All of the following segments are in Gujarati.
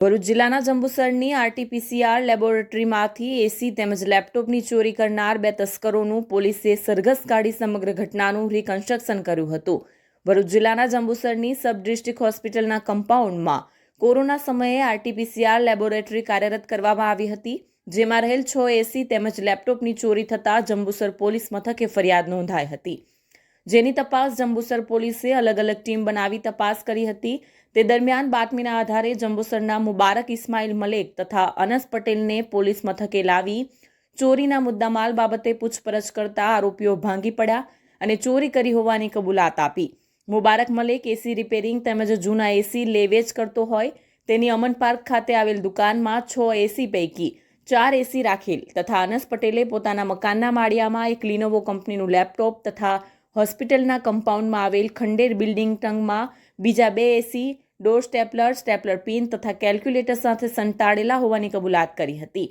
ભરૂચ જિલ્લાના જંબુસરની આરટીપીસીઆર લેબોરેટરીમાંથી એસી તેમજ લેપટોપની ચોરી કરનાર બે તસ્કરોનું પોલીસે સરઘસ કાઢી સમગ્ર ઘટનાનું રિકન્સ્ટ્રક્શન કર્યું હતું. ભરૂચ જિલ્લાના જંબુસરની સબ ડિસ્ટ્રિક્ટ હોસ્પિટલના કમ્પાઉન્ડમાં કોરોના સમયે આરટીપીસીઆર લેબોરેટરી કાર્યરત કરવામાં આવી હતી, જેમાં રહેલ છ એસી તેમજ લેપટોપની ચોરી થતાં જંબુસર પોલીસ મથકે ફરિયાદ નોંધાઈ હતી. જેની તપાસ જંબુસર પોલીસે અલગ અલગ ટીમ બનાવી તપાસ કરી હતી. તે દરમિયાન બાતમીના આધારે જંબુસરના મુબારક ઇસ્માઇલ મલેક તથા અનસ પટેલને પોલીસ મથકે લાવી ચોરીના મુદ્દામાલ બાબતે પૂછપરછ કરતા આરોપીઓ ભાંગી પડ્યા અને ચોરી કરી હોવાની કબૂલાત આપી. મુબારક મલેક એસી રિપેરિંગ તેમજ જૂના એસી લેવેચ કરતો હોય તેની અમન પાર્ક ખાતે આવેલ દુકાનમાં છ એસી પૈકી ચાર એસી રાખેલ તથા અનસ પટેલે પોતાના મકાનના માળિયામાં એક લિનોવો કંપનીનું લેપટોપ તથા હોસ્પિટલના કમ્પાઉન્ડમાં આવેલ ખંડેર બિલ્ડિંગ ટંગમાં બીજા બે AC door stapler stapler pin તથા કેલ્ક્યુલેટર સાથે સંતાડેલા હોવાની કબૂલાત કરી હતી.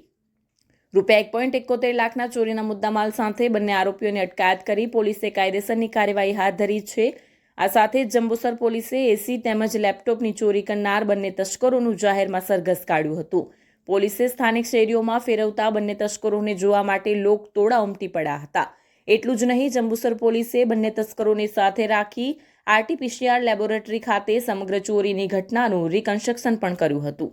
રૂપિયા એક પોઈન્ટ એકોતેર લાખના ચોરીના મુદ્દામાલ સાથે બંને આરોપીઓની અટકાયત કરી પોલીસે કાયદેસરની કાર્યવાહી હાથ ધરી છે. આ સાથે જંબુસર પોલીસે એસી તેમજ લેપટોપની ચોરી કરનાર બંને તસ્કરોનું જાહેરમાં સરઘસ કાઢ્યું હતું. પોલીસે સ્થાનિક શેરીઓમાં ફેરવતા બંને તસ્કરોને જોવા માટે લોક તોડા ઉમટી પડ્યા હતા. એટલું જ નહીં, જંબુસર પોલીસે બંને તસ્કરોને સાથે રાખી આરટીપીસીઆર લેબોરેટરી ખાતે સમગ્ર ચોરીની ઘટનાનું રિકન્સ્ટ્રક્શન પણ કર્યું હતું.